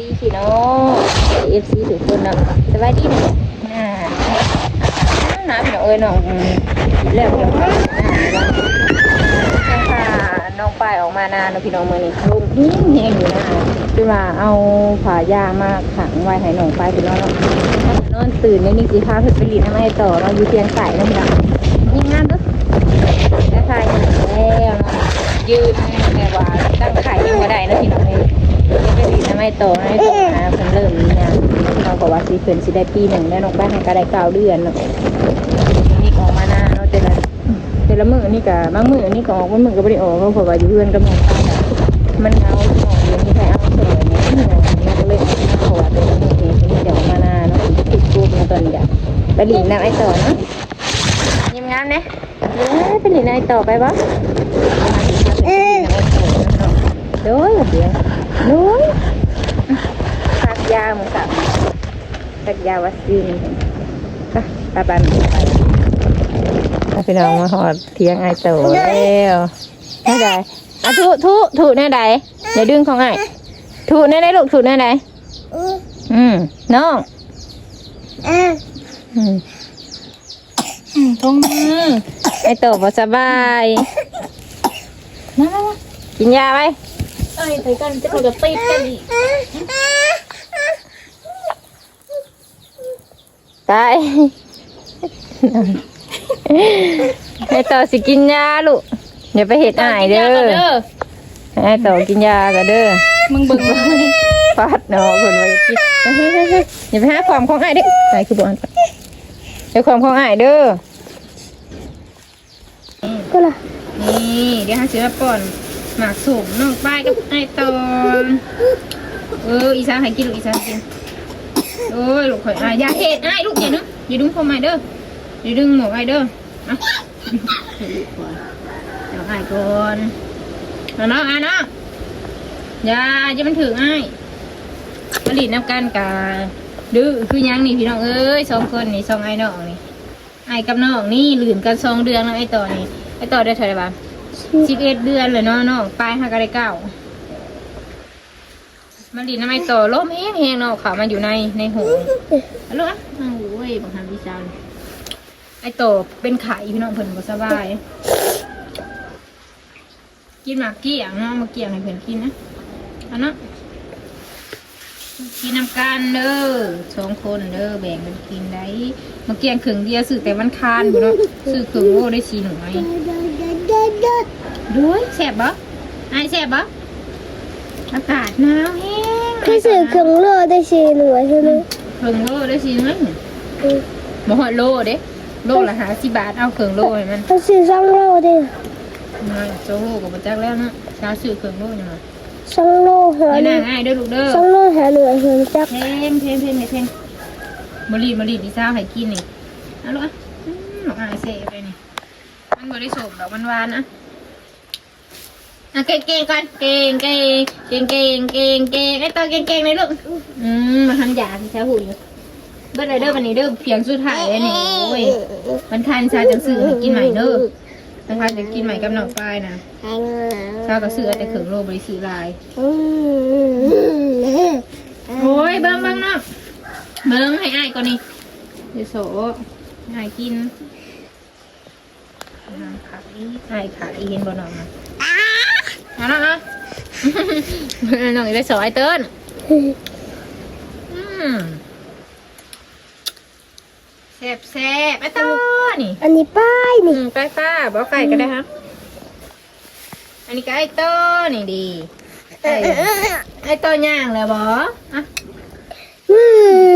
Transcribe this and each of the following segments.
ดีพี่น้องเอฟซีทุกคนเนาะสบายดีเนี่ยน่าหนาพี่น้องเอ้ยน้องอืมแล้วเดี๋ยวก็ยังน้องปายออกมานานเนาะพี่น้องมือนี้ลมเฮี้ยงเฮงอยู่น้าคือว่าเอาผายามาขังไว้ให้น้องปายพี่น้องนะนอนตื่นในนี่คือพาเพิ่นไปรีน้ำไม้ต่อเราอยู่เพียงไก่เนาะพี่น้องยิ่งานเด้อได้ทายแล้วยืนแบบว่าตั้งไข่ยังบ่ได้นะพี่น้องเอ้ ไปดีนะไม่โตไม่โตนะเพิ่นเริ่มมีงานเราบอกว่าสิเพิ่นสิได้ปีหนึ่งแล้วน้องบ้านให้ก็ได้เก้าเดือนเนาะนี่ก็ออกมาหน้าเนาะแต่ละแต่ละมื้อนี่ก็บางมื้อนี่ก็ออกบางมื้อก็บ่ได้ออกเพราะว่าอยู่เพื่อนกับน้องป้าน่ะมันเหงาออกอยู่มีใครเอาเสยเนี่ยนี่นะมันก็เลยออกมาเพราะว่าแต่ละมื้อนี่นี่เดี๋ยวออกมาหน้าเนาะติดกรุ๊ปมาตอนนี้ก็ไปหลีน้ำไอ้ต่อเนาะยิ้มงามเนี่ยเอ้ยไปหลีน้ำไอ้ต่อไปบ่เอ้ยโดยเดี๋ยว โดยพักยาเหมือนกับพักยาวัคซีนไปไปบ้านไปพี่น้องมาหอดเทียงไอโตแล้วแน่ใดอะทุทุทุแน่ใดอย่าดึงของไอทุแน่ใดลูกทุแน่ใดอืมน้องอืมอืมทงมือไอโตบ่สบายมามามากินยาไหม เอ้ยไปกันจะเขาจะติดกันอีกตายไอต่อสิกินยาลูกอย่าไปเห็ดอายเด้อเด้อไอต่อกินยากันเด้อมึงเบิ่งไว้ฟาดเนาะคนไว้กินอย่าไปหาความของอายเด้อใส่คือบ่อันไปความของอายเด้อก็ล่ะนี่เดี๋ยวหาสิมาป่อน หมากสุกน้องป้ายกับไอต่อเอออีสานให้กินลูกอีสานกินโอ้ยลูกข่อยอายอย่าเห็ดอายลูกอย่านึงอย่าดึงผมอายเด้ออย่าดึงหมวกไอายเด้ออะเดี๋ยวให้ก่อนเอาเนาะอะเนาะอย่าจะมันถึงไอ้ผลิตน้ำกันกาดื้อคือยังนี่พี่น้องเอ้ยสองคนนี่สองไอ้น้องนี่ไอ้กับน้องนี่หลื่นกันสองเดือนแล้วไอ้ต่อนี่ไอ้ต่อได้เท่าไหร่บ้าง สิบเอ็ดเดือนเลยเนาะเน้องปลายห้าก็ไดเก้ามาหลีน้ำไอ้ต่อล้มแหงแห้งเนาะขามาอยู่ในในหูเอาลูกอะโอ้ยบางครั้งพี่ชาวไอ้ต่อเป็นไข่พี่น้องเพิ่นบ่สบาย กินหมากเกี่ยงเนาะมาเกี่ยงให้เพื่นกินนะอาเนาะกินน้ำกันเด้อสองคนเด้อแบ่งกันกินได้มาเกี่ยงขึงเดียวซื้อแต่วันคานบุเนาะซื้อขึงโอ้ได้ชีหน่อย ด้วยแสบบ่ไอ้ายแสบบ่อากาศหนาวแห้งพี่สื่อเครื่องโลได้ชีหน่วยใช่ไหมขึงโลได้ชีหน่อยบ่ฮอดโลเด้โลละห้าสิบบาทเอาขึงโลให้มันพี่สื่อสองโลได้มาโซโลกับมาจักแล้วเนาะชาซื้อขึงโลนี่มาสองโลหาไม่หน่านึ่งง่ายเด้อลูกเด้อสองโลหาหน่วยเห็นจักเพลงเพลงเพลงเพลงมารีดมารีดดีซ่าให้กินนี่เอาลูกอะอืมหนอกอายเสะไปนี่ มันบ่ได้โสมดอกมันหวานนะอะเก่งเก่งก่อนเก่งเก่งเก่งเก่งเก่งเก่งไอ้ตัวเก่งเก่งเลยลูกอืมมาทำยาที่แท้หูอยู่เบิดเลยเด้อวันนี้เด้อเพียงสุดท้ายเลยนี่โอ้ยมันทานชาจังซื้อให้กินใหม่เด้อถ้าทานจะกินใหม่กับน้องปลายนะชาก็ซื้อเอแต่เขิงโลบริสุทธิ์ลายโอ้ยเบิ้งเบิ้งเนาะเบิ้งให้อ้ายก่อนนี่เดี๋ยวโสอ้ายกิน ขายอ้ายขายเห็นบ่น้องนะเอาเนาะเอาน้องอีได้โสไอ้เติ้ลอืมแซ่บแซ่บไอ้เต้นนี่ อันนี้ป้ายอืนี่มไก่ป้าบอกไก่ก็ได้ครับอันนี้ก็ไอ้เต้นนี่ดี ไอ้ไอ้เต้นย่างเลยบออะอื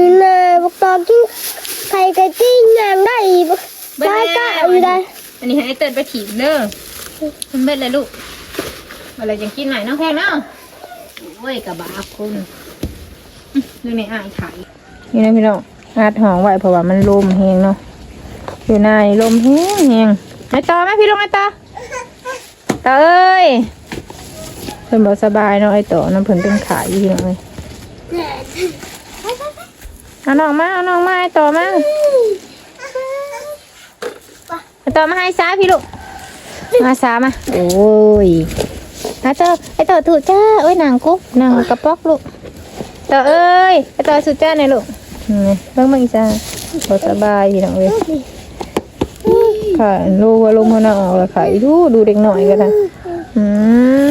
มเลยบอกตอนกินไข่ไก่จิ้งยังได้อีกได้ก็เอาอยู่ได้ อันนี้ให้ไอ้เติ้ลไปถีบเด้อมันเบ็ดเลยลูกอะไรยังกินไหนน้องแพงเนาะโอ้ยกระบาคุณดูในอ่างขายนี่นะพี่น้องอาดหองไว้เพราะว่ามันลมแหงเนาะอยู่ในลมแหงแหงไอต่อไหมพี่ลงไอต่อต่อเอ้ยเพิ่นบอกสบายเนาะไอต่อน้ำเพิ่นเป็นขายอยู่พี่เลยเอาน้องมาเอาน้องมาไอต่อมา ต่อมาให้ซาพี่ลูก มาสามา โอ้ยไอ้เตอไอ้เตอถูกจ้าโอ้ยนางกุ๊บนางกระป๊อกลูกต่อเอ้ยไปต่อสุดจ้าหน่อยลูกอืมเบิ่งเบิ่งอีจ้าบ่สบายพี่น้องเอ้ยค่ะลูกว่าลมเขาหนาวแล้วค่ะอีดูดูเด็กหน่อยก็ได้อืม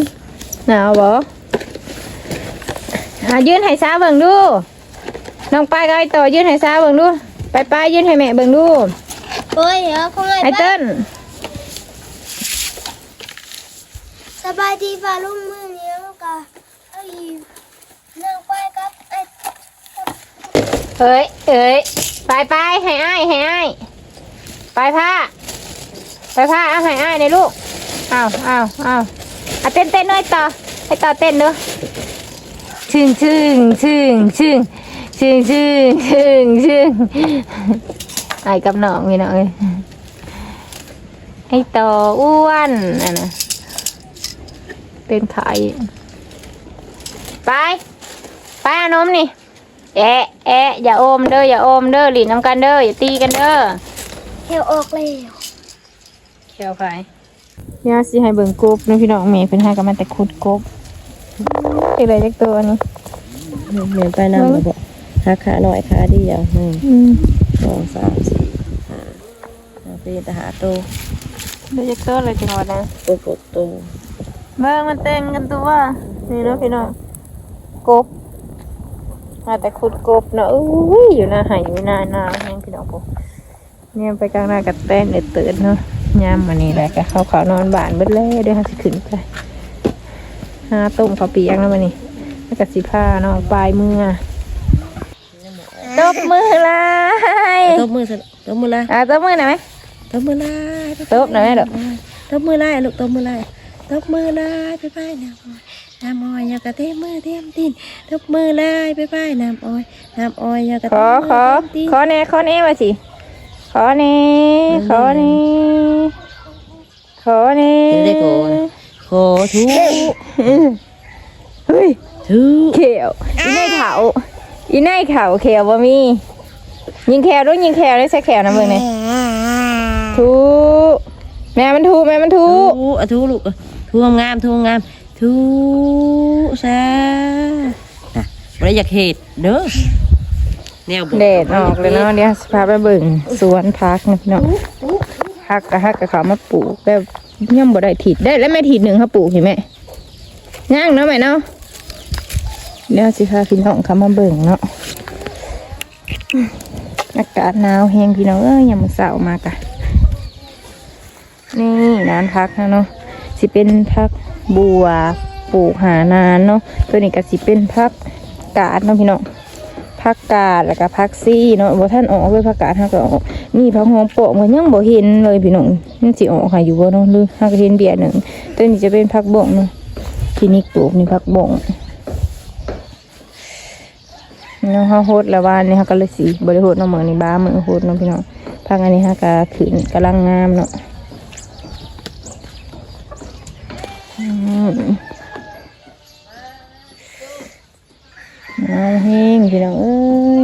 หนาวบ่อะยืนให้ซาเบิ่งดูน้องปายก็ไอ้ต่อยืนให้ซาเบิ่งดูไปไปยืนให้แม่เบิ่งดู โอ้ยเอาคงไงไอ้เติ้ลสบายดีป่ะลุงมือเนี้ยกะไอ้นั่งไปกับไอ้เอ้ยเอ้ยไปไปให้อ้ายให้อ้ายไปผ้าไปผ้าเอาให้อ้ายเลยลูกเอาเอาเอาเอาเต้นเต้นหน่อยต่อให้ต่อเต้นดูชึ่งชึ่งชึ่งชึ่งชึ่งชึ่งชึ่งชึ่ง ไอ้กับน้องนี่น้องเอ้ยไอ้ต่ออ้วนน่ะนะเต้นขายไป ไปเอานมนี่ แอะแอะอย่าโอมเด้ออย่าโอมเด้อหลีนน้ำกันเด้ออย่าตีกันเด้อเทวออกแล้วเขียวไฟย่าสิให้เบิ่งกบนะพี่น้องเมย์เพิ่นให้กันมาแต่ขุดกบเป็นอะไรจักตัวนี้เหมือนไปน้ำมาบอกขาขาหน่อยขาเดียวหนึ่งอืมสองสามสี่ห้า เอาไปทหารโตได้จักตัวเลยจังหวะนั้นโตโตโตเบิ่งมันเต้นกันตัวนี่เนาะพี่น้องกบมาแต่ขุดกบเนาะอุ้ยอยู่หน้าหายอยู่หน้าหน้าแห้งพี่น้องผมเนี่ยไปกลางหน้ากับเต้นเด็ดตื่นเนาะยามมันนี่แหละก็เขาเขานอนบ้านเบิดแล้วเดี๋ยวเขาสิขึ้นไปหาต้มข้าวเปียกแล้วมานี่แล้วก็สิผ้าเนาะปลายมือตบมือลายตบมือสิตบมือละอะตบมือหน่อยไหม ตบมือละตบหน่อยไหมเด้อตบมือละลูกตบมือละตบมือละไปไปน้ำอ้อยน้ำอ้อยอยากระเทมือเทียมตีนตบมือละไปไปน้ำอ้อยน้ำอ้อยอยากระขอขอขอแน่ขอแน่มาสิขอแน่ขอแน่ขอแน่ได้โกนขอทุเฮ้ยทุเขียวอีนายเขาอีนายเขาเขียวบ่มียิงแขวด้วยยิงแขวด้วยใส่แขวนะเบิ่งนี่ ทูแม่มันทูแม่มันทูทุอะทุลูกทุงามทุงามทุซาอะบ่ได้อยากเห็ดเด้อแนวบ่แดดออกเลยเนาะเดี๋ยวสภาพไปเบิ่งสวนพักนะพี่น้องพักกะฮักกะเขามาปลูกแบบย่อมบ่ได้ถีดได้แล้วแม่ถีดหนึ่งเขาปลูกเห็นไหมย่างเนาะแม่เนาะเดี๋ยวสิพาพี่น้องเขามาเบิ่งเนาะอากาศหนาวแห้งพี่น้องเอ้ยยามมื้อเช้ามากะ นี่นานพักนะเนาะสิเป็นพักบัวปลูกหานานเนาะตัวนี้ก็สิเป็นพักกาดเนาะพี่น้องผักกาดแล้วก็ผักซี่เนาะบ่ท่านออกเลยผักกาดเฮาก็ออกนี่ผักหอมโปะมันยังบ่เห็นเลยพี่น้องมันสิออกค่ะอยู่บ่เนาะหรือเฮาก็เห็นเบียร์หนึ่งตัวนี้จะเป็นผักบ่งเนาะคลินิกปลูกนี่ผักบ่งเนาะเฮาโฮดแล้วว่านี่เฮาก็เลยสิบ่ได้โฮดเนาะมื้อนี้บ้ามื้อโฮดเนาะพี่น้องผักอันนี้เฮาก็ขึ้นกำลังงามเนาะ อืมเอาแห้งพี่น้องเอ้ย